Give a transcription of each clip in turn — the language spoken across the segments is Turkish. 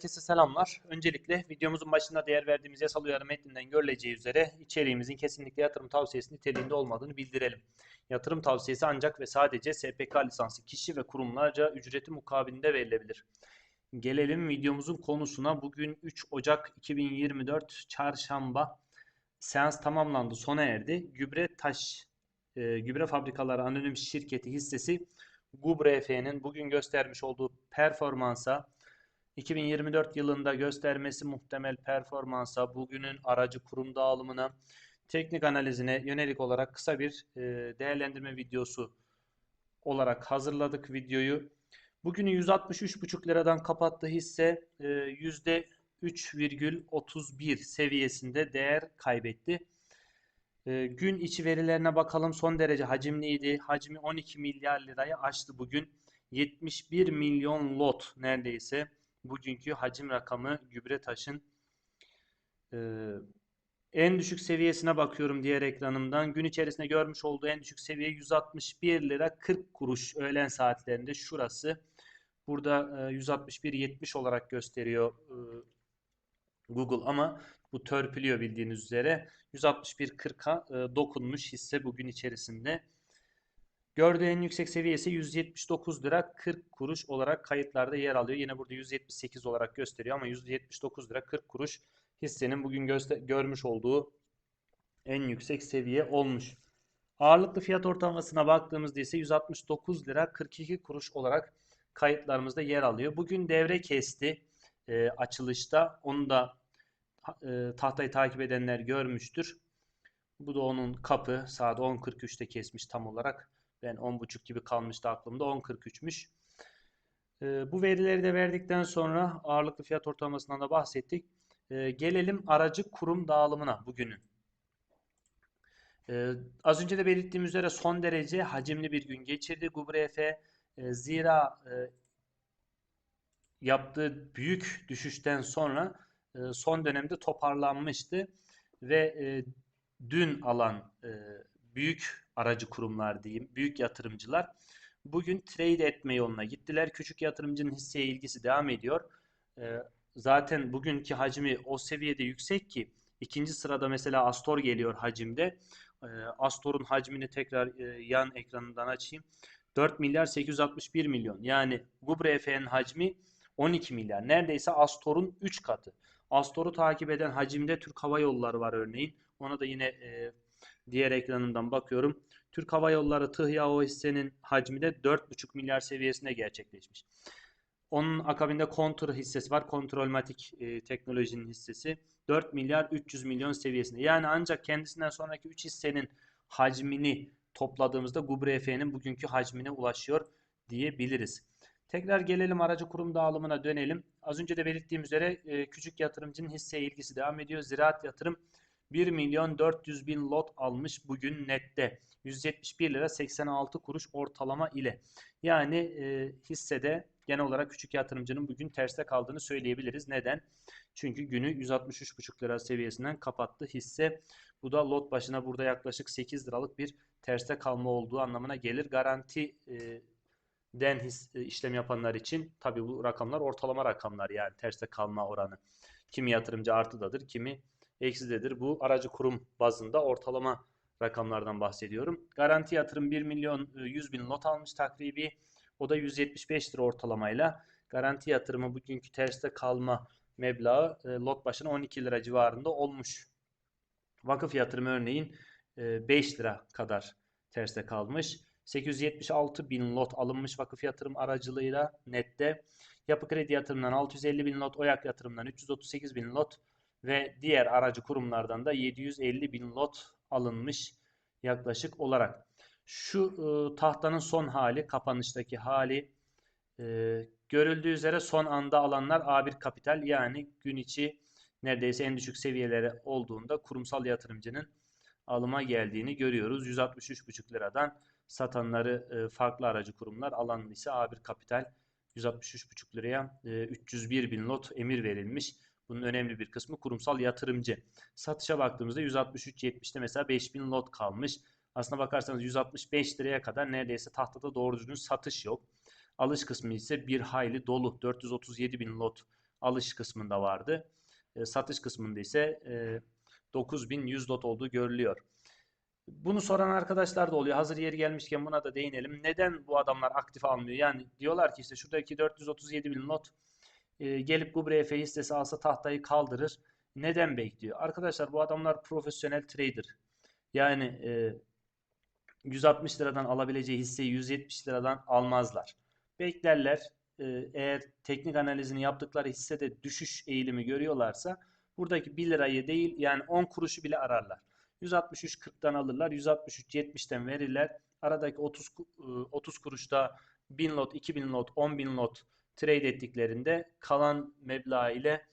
Herkese selamlar. Öncelikle videomuzun başında değer verdiğimiz yasal uyarı metninden görüleceği üzere içeriğimizin kesinlikle yatırım tavsiyesi niteliğinde olmadığını bildirelim. Yatırım tavsiyesi ancak ve sadece SPK lisanslı kişi ve kurumlarca ücreti mukabilinde verilebilir. Gelelim videomuzun konusuna. Bugün 3 Ocak 2024 Çarşamba seans tamamlandı, sona erdi. Gübre Taş e, Gübre Fabrikaları Anonim Şirketi hissesi GUBRF'nin bugün göstermiş olduğu performansa 2024 yılında göstermesi muhtemel performansa, bugünün aracı kurum dağılımına, teknik analizine yönelik olarak kısa bir e, değerlendirme videosu olarak hazırladık videoyu. Bugünü 163,5 liradan kapattığı hisse e, %3,31 seviyesinde değer kaybetti. E, gün içi verilerine bakalım. Son derece hacimliydi. Hacmi 12 milyar lirayı aştı bugün. 71 milyon lot neredeyse bugünkü hacim rakamı gübre taşın e, en düşük seviyesine bakıyorum diğer ekranımdan. Gün içerisinde görmüş olduğu en düşük seviye 161 lira 40 kuruş öğlen saatlerinde şurası. Burada e, 161.70 olarak gösteriyor e, Google ama bu törpülüyor bildiğiniz üzere. 161.40'a e, dokunmuş hisse bugün içerisinde. Gördüğü en yüksek seviyesi 179 lira 40 kuruş olarak kayıtlarda yer alıyor. Yine burada 178 olarak gösteriyor ama 179 lira 40 kuruş hissenin bugün görmüş olduğu en yüksek seviye olmuş. Ağırlıklı fiyat ortalamasına baktığımızda ise 169 lira 42 kuruş olarak kayıtlarımızda yer alıyor. Bugün devre kesti e, açılışta. Onu da e, tahtayı takip edenler görmüştür. Bu da onun kapı saat 10.43'te kesmiş tam olarak. Ben 10.5 gibi kalmıştı aklımda. 10.43'müş. E, bu verileri de verdikten sonra ağırlıklı fiyat ortalamasından da bahsettik. E, gelelim aracı kurum dağılımına bugünün. E, az önce de belirttiğim üzere son derece hacimli bir gün geçirdi GUBRF. E, zira e, yaptığı büyük düşüşten sonra e, son dönemde toparlanmıştı ve e, dün alan büyük aracı kurumlar diyeyim, büyük yatırımcılar bugün trade etme yoluna gittiler. Küçük yatırımcının hisseye ilgisi devam ediyor. E, zaten bugünkü hacmi o seviyede yüksek ki ikinci sırada mesela Astor geliyor hacimde. E, Astor'un hacmini tekrar e, yan ekranından açayım. 4 milyar 861 milyon. Yani GUBRF'nin hacmi 12 milyar. Neredeyse Astor'un 3 katı. Astor'u takip eden hacimde Türk Hava Yolları var örneğin. Ona da yine e, diğer ekranından bakıyorum. Türk Hava Yolları TİHA o hissenin hacmi de 4,5 milyar seviyesinde gerçekleşmiş. Onun akabinde Kontur hissesi var. Kontrolmatik e, teknolojinin hissesi. 4 milyar 300 milyon seviyesinde. Yani ancak kendisinden sonraki 3 hissenin hacmini topladığımızda GUBRF'nin bugünkü hacmine ulaşıyor diyebiliriz. Tekrar gelelim aracı kurum dağılımına dönelim. Az önce de belirttiğim üzere e, küçük yatırımcının hisse ilgisi devam ediyor. Ziraat yatırım 1 milyon 400 bin lot almış bugün nette. 171 lira 86 kuruş ortalama ile. Yani e, hissede genel olarak küçük yatırımcının bugün terste kaldığını söyleyebiliriz. Neden? Çünkü günü 163,5 lira seviyesinden kapattı hisse. Bu da lot başına burada yaklaşık 8 liralık bir terste kalma olduğu anlamına gelir. Garanti e, den his, e, işlem yapanlar için tabi bu rakamlar ortalama rakamlar yani terste kalma oranı. Kimi yatırımcı artıdadır, kimi eksidedir. Bu aracı kurum bazında ortalama rakamlardan bahsediyorum. Garanti yatırım 1 milyon 100 e, bin lot almış takribi. O da 175 lira ortalamayla. Garanti yatırımı bugünkü terste kalma meblağı e, lot başına 12 lira civarında olmuş. Vakıf yatırımı örneğin 5 lira kadar terste kalmış. 876 bin lot alınmış vakıf yatırım aracılığıyla nette. Yapı kredi yatırımından 650 bin lot, OYAK yatırımından 338 bin lot ve diğer aracı kurumlardan da 750 bin lot alınmış yaklaşık olarak. Şu e, tahtanın son hali, kapanıştaki hali e, görüldüğü üzere son anda alanlar A1 kapital yani gün içi neredeyse en düşük seviyelere olduğunda kurumsal yatırımcının alıma geldiğini görüyoruz. 163,5 liradan satanları e, farklı aracı kurumlar alan ise A1 Kapital 163,5 liraya e, 301 bin lot emir verilmiş. Bunun önemli bir kısmı kurumsal yatırımcı. Satışa baktığımızda 163.70'te mesela 5000 lot kalmış. Aslına bakarsanız 165 liraya kadar neredeyse tahtada doğru düzgün satış yok. Alış kısmı ise bir hayli dolu. 437 bin lot alış kısmında vardı. E, satış kısmında ise e, 9100 lot olduğu görülüyor. Bunu soran arkadaşlar da oluyor. Hazır yeri gelmişken buna da değinelim. Neden bu adamlar aktif almıyor? Yani diyorlar ki işte şuradaki 437 bin lot e, gelip Gubre hissesi alsa tahtayı kaldırır. Neden bekliyor? Arkadaşlar bu adamlar profesyonel trader. Yani e, 160 liradan alabileceği hisseyi 170 liradan almazlar. Beklerler. E, eğer teknik analizini yaptıkları hissede düşüş eğilimi görüyorlarsa buradaki 1 lirayı değil yani 10 kuruşu bile ararlar. 163.40'dan alırlar. 163.70'ten verirler. Aradaki 30 30 e, kuruşta 1000 lot, 2000 lot, 10.000 lot trade ettiklerinde kalan meblağ ile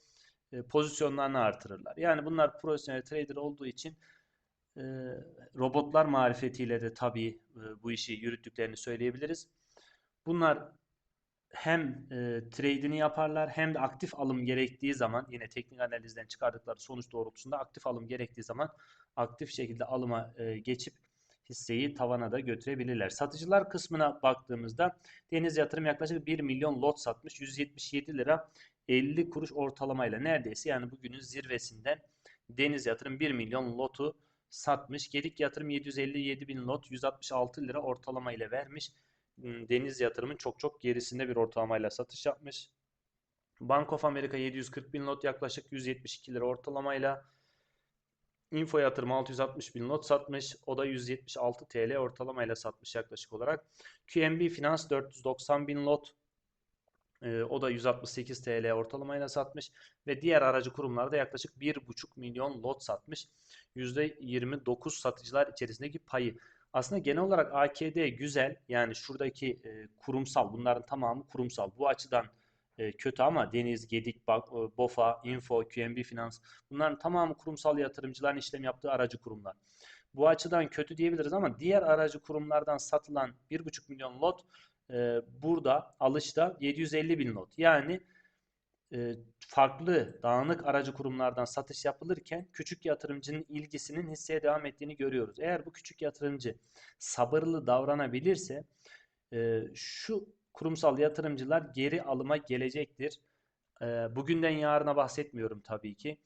e, pozisyonlarını artırırlar. Yani bunlar profesyonel trader olduğu için e, robotlar marifetiyle de tabii bu işi yürüttüklerini söyleyebiliriz. Bunlar hem e, trade'ini yaparlar hem de aktif alım gerektiği zaman yine teknik analizden çıkardıkları sonuç doğrultusunda aktif alım gerektiği zaman aktif şekilde alıma e, geçip hisseyi tavana da götürebilirler. Satıcılar kısmına baktığımızda Deniz Yatırım yaklaşık 1 milyon lot satmış. 177 lira 50 kuruş ortalamayla neredeyse yani bugünün zirvesinden Deniz Yatırım 1 milyon lotu satmış. Gedik Yatırım 757 bin lot 166 lira ortalamayla vermiş. Hmm, Deniz Yatırım'ın çok çok gerisinde bir ortalamayla satış yapmış. Bank of America 740 bin lot yaklaşık 172 lira ortalamayla. Info yatırım 660 bin lot satmış. O da 176 TL ortalamayla satmış yaklaşık olarak. QNB Finans 490 bin lot. E, o da 168 TL ortalamayla satmış. Ve diğer aracı kurumlarda yaklaşık 1,5 milyon lot satmış. %29 satıcılar içerisindeki payı. Aslında genel olarak AKD güzel. Yani şuradaki e, kurumsal bunların tamamı kurumsal. Bu açıdan e, kötü ama Deniz, Gedik, e, BOFA, Info, QNB Finans bunların tamamı kurumsal yatırımcıların işlem yaptığı aracı kurumlar. Bu açıdan kötü diyebiliriz ama diğer aracı kurumlardan satılan 1,5 milyon lot e, burada alışta 750 bin lot. Yani e, farklı dağınık aracı kurumlardan satış yapılırken küçük yatırımcının ilgisinin hisseye devam ettiğini görüyoruz. Eğer bu küçük yatırımcı sabırlı davranabilirse e, şu kurumsal yatırımcılar geri alıma gelecektir. E, bugünden yarına bahsetmiyorum tabii ki.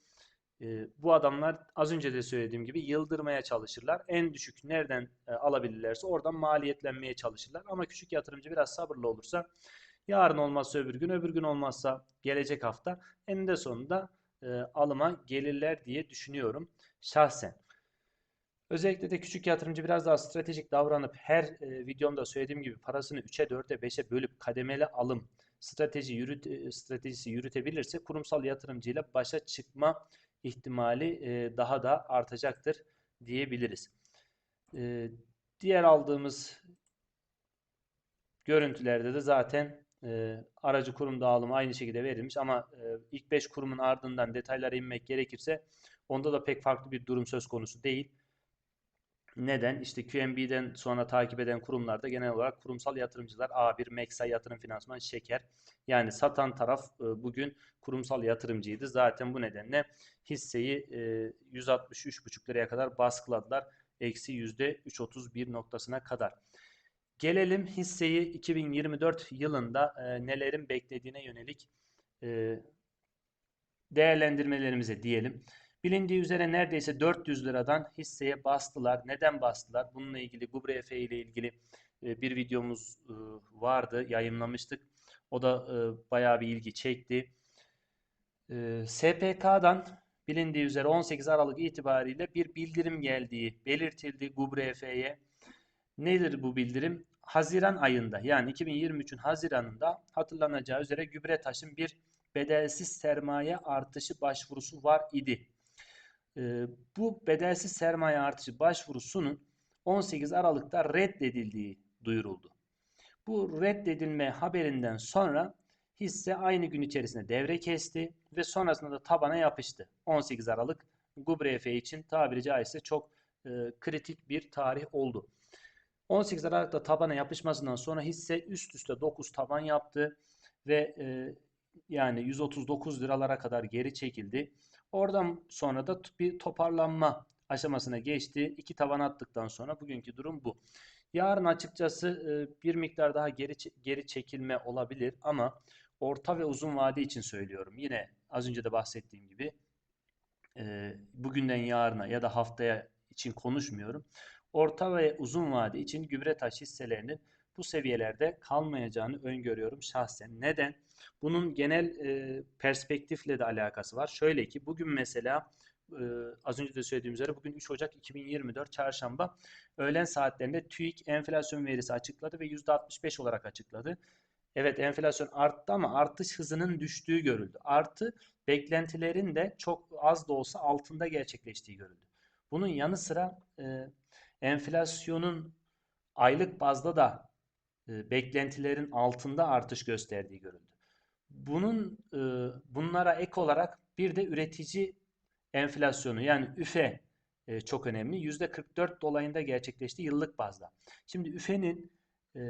Bu adamlar az önce de söylediğim gibi yıldırmaya çalışırlar. En düşük nereden alabilirlerse oradan maliyetlenmeye çalışırlar. Ama küçük yatırımcı biraz sabırlı olursa Yarın olmazsa öbür gün, öbür gün olmazsa gelecek hafta eninde sonunda e, alıma gelirler diye düşünüyorum şahsen. Özellikle de küçük yatırımcı biraz daha stratejik davranıp her e, videomda söylediğim gibi parasını 3'e 4'e 5'e bölüp kademeli alım strateji yürüt, e, stratejisi yürütebilirse kurumsal yatırımcıyla başa çıkma ihtimali e, daha da artacaktır diyebiliriz. E, diğer aldığımız görüntülerde de zaten e, aracı kurum dağılımı aynı şekilde verilmiş ama e, ilk 5 kurumun ardından detaylara inmek gerekirse onda da pek farklı bir durum söz konusu değil. Neden? İşte QNB'den sonra takip eden kurumlarda genel olarak kurumsal yatırımcılar A1, Meksa, Yatırım Finansman, Şeker. Yani satan taraf e, bugün kurumsal yatırımcıydı. Zaten bu nedenle hisseyi e, 163,5 liraya kadar baskıladılar. Eksi %331 noktasına kadar. Gelelim hisseyi 2024 yılında e, nelerin beklediğine yönelik e, değerlendirmelerimize diyelim. Bilindiği üzere neredeyse 400 liradan hisseye bastılar. Neden bastılar? Bununla ilgili Gubre Efe ile ilgili e, bir videomuz e, vardı, yayınlamıştık. O da e, bayağı bir ilgi çekti. SPK'dan bilindiği üzere 18 Aralık itibariyle bir bildirim geldiği belirtildi Gubre Efe'ye. Nedir bu bildirim? Haziran ayında yani 2023'ün Haziran'ında hatırlanacağı üzere gübre taşın bir bedelsiz sermaye artışı başvurusu var idi. E, bu bedelsiz sermaye artışı başvurusunun 18 Aralık'ta reddedildiği duyuruldu. Bu reddedilme haberinden sonra hisse aynı gün içerisinde devre kesti ve sonrasında da tabana yapıştı. 18 Aralık Gubre Efe için tabiri caizse çok e, kritik bir tarih oldu. 18 Aralık'ta tabana yapışmasından sonra hisse üst üste 9 taban yaptı ve e, yani 139 liralara kadar geri çekildi. Oradan sonra da bir toparlanma aşamasına geçti. İki taban attıktan sonra bugünkü durum bu. Yarın açıkçası e, bir miktar daha geri geri çekilme olabilir ama orta ve uzun vade için söylüyorum. Yine az önce de bahsettiğim gibi e, bugünden yarına ya da haftaya için konuşmuyorum. Orta ve uzun vade için gübre taş hisselerinin bu seviyelerde kalmayacağını öngörüyorum şahsen. Neden? Bunun genel e, perspektifle de alakası var. Şöyle ki bugün mesela e, az önce de söylediğim üzere bugün 3 Ocak 2024 Çarşamba öğlen saatlerinde TÜİK enflasyon verisi açıkladı ve %65 olarak açıkladı. Evet enflasyon arttı ama artış hızının düştüğü görüldü. Artı beklentilerin de çok az da olsa altında gerçekleştiği görüldü. Bunun yanı sıra e, enflasyonun aylık bazda da e, beklentilerin altında artış gösterdiği görüldü. Bunun e, bunlara ek olarak bir de üretici enflasyonu yani üfe e, çok önemli. %44 dolayında gerçekleşti yıllık bazda. Şimdi üfenin e,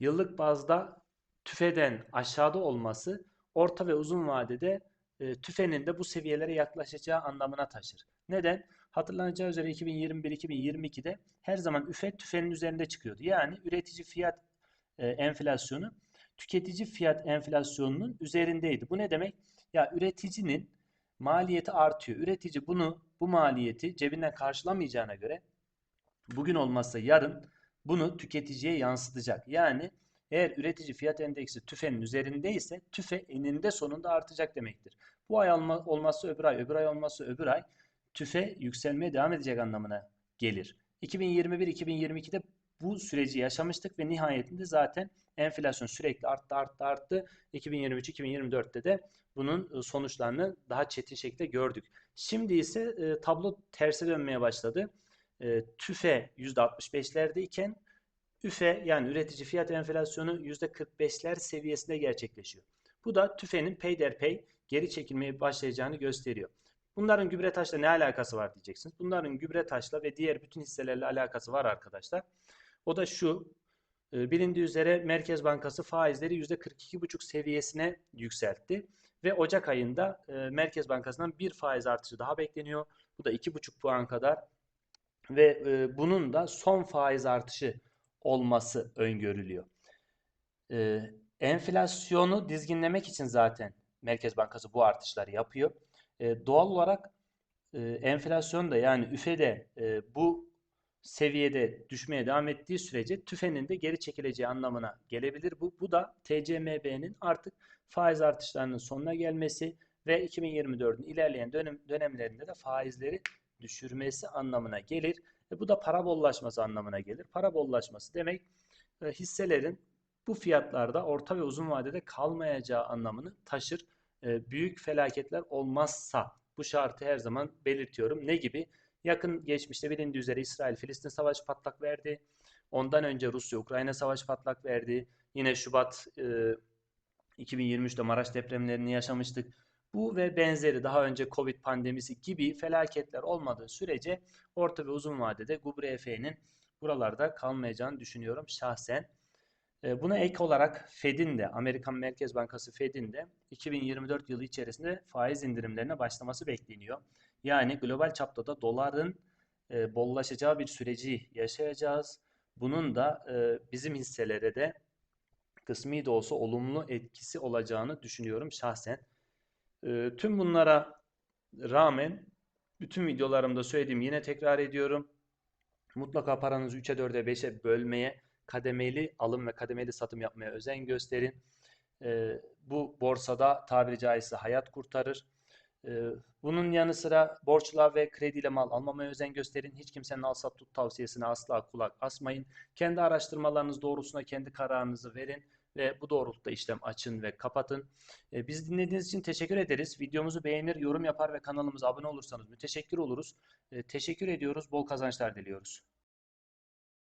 yıllık bazda tüfeden aşağıda olması orta ve uzun vadede e, tüfenin de bu seviyelere yaklaşacağı anlamına taşır. Neden? Hatırlanacağı üzere 2021-2022'de her zaman üfe tüfenin üzerinde çıkıyordu. Yani üretici fiyat e, enflasyonu tüketici fiyat enflasyonunun üzerindeydi. Bu ne demek? Ya üreticinin maliyeti artıyor. Üretici bunu bu maliyeti cebinden karşılamayacağına göre bugün olmazsa yarın bunu tüketiciye yansıtacak. Yani eğer üretici fiyat endeksi tüfenin üzerindeyse tüfe eninde sonunda artacak demektir. Bu ay olmazsa öbür ay, öbür ay olmazsa öbür ay tüfe yükselmeye devam edecek anlamına gelir. 2021-2022'de bu süreci yaşamıştık ve nihayetinde zaten enflasyon sürekli arttı arttı arttı. 2023-2024'te de bunun e, sonuçlarını daha çetin şekilde gördük. Şimdi ise e, tablo terse dönmeye başladı. E, TÜFE %65'lerde iken üfe yani üretici fiyat enflasyonu %45'ler seviyesinde gerçekleşiyor. Bu da tüfenin peyderpey geri çekilmeye başlayacağını gösteriyor. Bunların gübre taşla ne alakası var diyeceksiniz. Bunların gübre taşla ve diğer bütün hisselerle alakası var arkadaşlar. O da şu. E, bilindiği üzere Merkez Bankası faizleri %42,5 seviyesine yükseltti. Ve Ocak ayında e, Merkez Bankası'ndan bir faiz artışı daha bekleniyor. Bu da 2,5 puan kadar. Ve e, bunun da son faiz artışı olması öngörülüyor. Enflasyonu dizginlemek için zaten Merkez Bankası bu artışları yapıyor. Doğal olarak enflasyon da yani üfede bu seviyede düşmeye devam ettiği sürece tüfenin de geri çekileceği anlamına gelebilir. Bu, bu da TCMB'nin artık faiz artışlarının sonuna gelmesi ve 2024'ün ilerleyen dönem, dönemlerinde de faizleri düşürmesi anlamına gelir. E bu da para bollaşması anlamına gelir. Para bollaşması demek e, hisselerin bu fiyatlarda orta ve uzun vadede kalmayacağı anlamını taşır. E, büyük felaketler olmazsa bu şartı her zaman belirtiyorum. Ne gibi? Yakın geçmişte bilindiği üzere İsrail-Filistin savaşı patlak verdi. Ondan önce Rusya-Ukrayna savaşı patlak verdi. Yine Şubat e, 2023'te Maraş depremlerini yaşamıştık. Bu ve benzeri daha önce Covid pandemisi gibi felaketler olmadığı sürece orta ve uzun vadede Gubre Efe'nin buralarda kalmayacağını düşünüyorum şahsen. E, buna ek olarak Fed'in de Amerikan Merkez Bankası Fed'in de 2024 yılı içerisinde faiz indirimlerine başlaması bekleniyor. Yani global çapta da doların e, bollaşacağı bir süreci yaşayacağız. Bunun da e, bizim hisselere de kısmi de olsa olumlu etkisi olacağını düşünüyorum şahsen. E, tüm bunlara rağmen bütün videolarımda söylediğim yine tekrar ediyorum. Mutlaka paranızı 3'e 4'e 5'e bölmeye, kademeli alım ve kademeli satım yapmaya özen gösterin. E, bu borsada tabiri caizse hayat kurtarır. Ee, bunun yanı sıra borçla ve krediyle mal almamaya özen gösterin. Hiç kimsenin al sat tut tavsiyesine asla kulak asmayın. Kendi araştırmalarınız doğrusuna kendi kararınızı verin ve bu doğrultuda işlem açın ve kapatın. Ee, Biz dinlediğiniz için teşekkür ederiz. Videomuzu beğenir, yorum yapar ve kanalımıza abone olursanız müteşekkir oluruz. Ee, teşekkür ediyoruz. Bol kazançlar diliyoruz.